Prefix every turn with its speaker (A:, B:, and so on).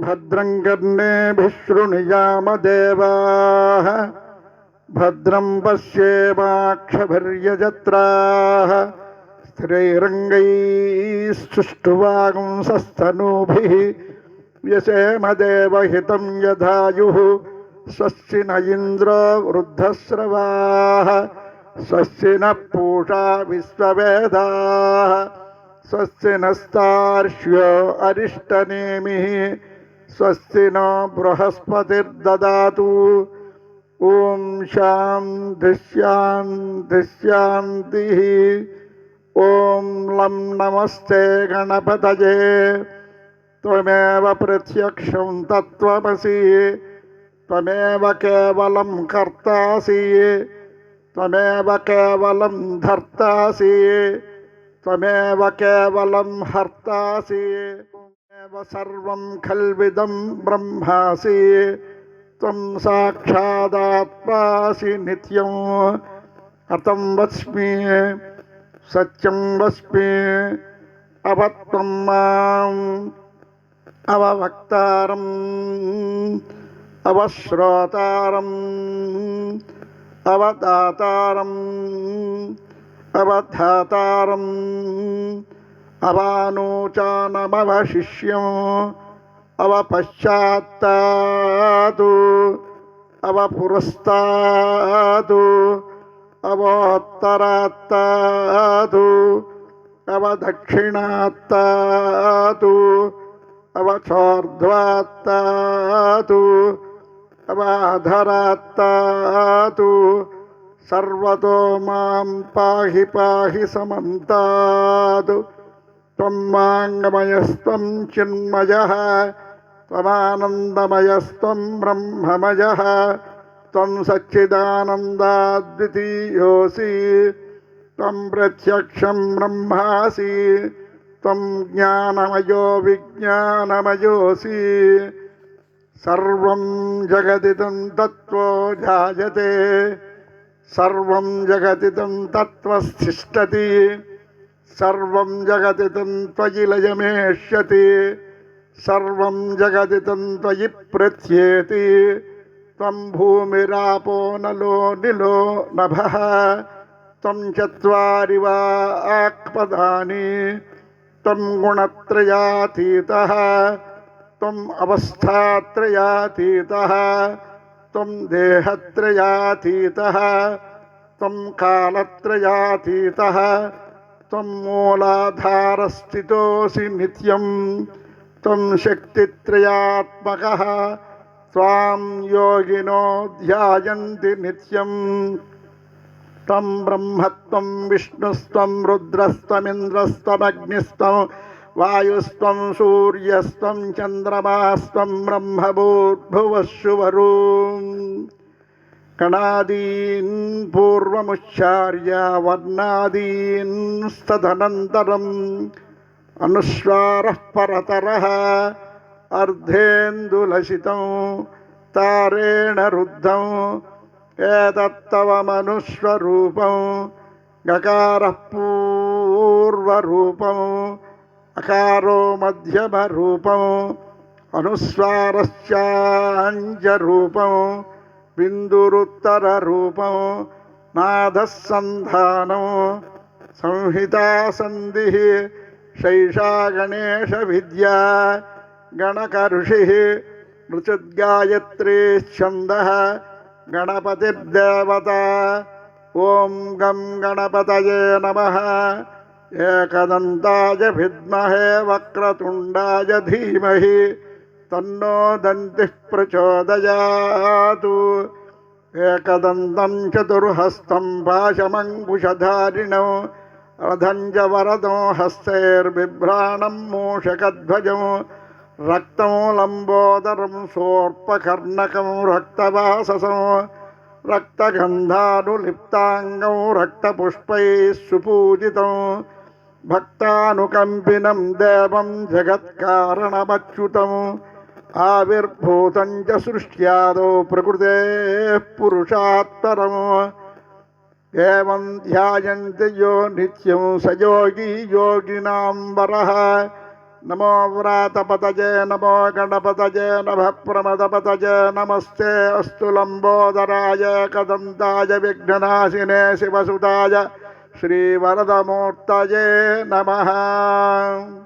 A: भद्रं कर्णेभिः शृणुयामदेवाः भद्रं पश्येमाक्षभिर्यजत्राः। स्थिरैरङ्गैस्तुष्टुवागुंसस्तनूभिः व्यसेमदेवहितं यदायुः स्वस्ति न इन्द्रो वृद्धस्रवाः स्वस्ति नः पूषा विश्ववेदाः। स्वस्ति नस्तार्क्ष्यो अरिष्टनेमिः। स्वस्ति नो बृहस्पतिर्ददातु। ॐ शान्ति शान्ति लं नमस्ते गणपतये। त्वमेव प्रत्यक्षं तत्त्वमसि। त्वमेव केवलं कर्तासि। त्वमेव केवलं धर्तासि। त्वमेव केवलं हर्तासि। సర్వం ఖల్విదం బ్రహ్మాసి త్వం సాక్షాదాత్మాసి నిత్యం అతం వస్మి సత్యం వస్మి అవత్వం మాం అవవక్తారం అవశ్రోతారం అవతాతారం అవధాతారం अवानोचानमवशिष्यम् अवपश्चात्तादु अवपुरस्तादु अवोत्तरात्तादु अवदक्षिणात्तादु अवचोर्ध्वात्तादु अवाधरात्तादु सर्वतो माँ पाहि पाहि समन्तादु। त्वं माङ्गमयस्त्वं चिन्मयः त्वमानन्दमयस्त्वं ब्रह्ममयः त्वं सच्चिदानन्दाद्वितीयोऽसि त्वं प्रत्यक्षं ब्रह्मासि त्वं ज्ञानमयो विज्ञानमयोऽसि सर्वं जगदिदं तत्त्वो जायते सर्वं जगदिदं तत्त्वस्थिष्ठति सर्वं जगदिदं त्वयि लयमेष्यति, सर्वं जगदिदं त्वयि प्रथ्येति त्वं भूमिरापो नलो निलो नभः, त्वं चत्वारि वा आक्पदानि, त्वं गुणत्रयातीतः त्वम् अवस्थात्रयातीतः, त्वं देहत्रयातीतः, त्वं कालत्रयातीतः त्वं मूलाधारस्थितोऽसि नित्यं। त्वं शक्तित्रयात्मकः त्वां योगिनो ध्यायन्ति नित्यम् त्वं ब्रह्मत्वं विष्णुस्त्वं रुद्रस्त्वमिन्द्रस्त्वमग्निस्त्वं वायुस्त्वं सूर्यस्त्वं चन्द्रमास्त्वं కణాదీన్ పూర్వముచ్చార్య వర్ణాదీన్ స్తదనంతరం అనుస్వార పరతర అర్ధేందులసితం తారేణ రుద్ధం ఏదత్తవమనుస్వరూపం గకార పూర్వరూపం అకారో మధ్యమరూపం అనుస్వారస్యాంజరూపం बिन्दुरुत्तररूपं नादः सन्धानं संहितासन्धिः शैषा गणेशविद्या गणकऋषिः मृचुद्गायत्रीच्छन्दः गणपतिर्देवता। ॐ गं गणपतये नमः। एकदन्ताय विद्महे वक्रतुण्डाय धीमहि तन्नो दन्तिः प्रचोदयातु एकदन्तं चतुर्हस्तं पाशमङ्कुशधारिणौ रथं च वरदो हस्तैर्बिभ्राणं मूषकध्वजं रक्तं लम्बोदरं सोऽर्पकर्णकं रक्तवाससं रक्तगन्धानुलिप्ताङ्गौ रक्तपुष्पैः सुपूजितं भक्तानुकम्पिनं देवं जगत्कारणमच्युतम् आविर्भूतं सृष्ट्यादौ प्रकृतेः पुरुषात्तरम्। एवं ध्यायन्ति यो नित्यं स योगी योगिनां वरः। नमो व्रातपतजे नमो गणपतजे नमः प्रमदपतजे नमस्ते अस्तु लम्बोदराय, कदन्ताय, विघ्ननाशिने, शिवसुताय, श्रीवरदमूर्तये नमः।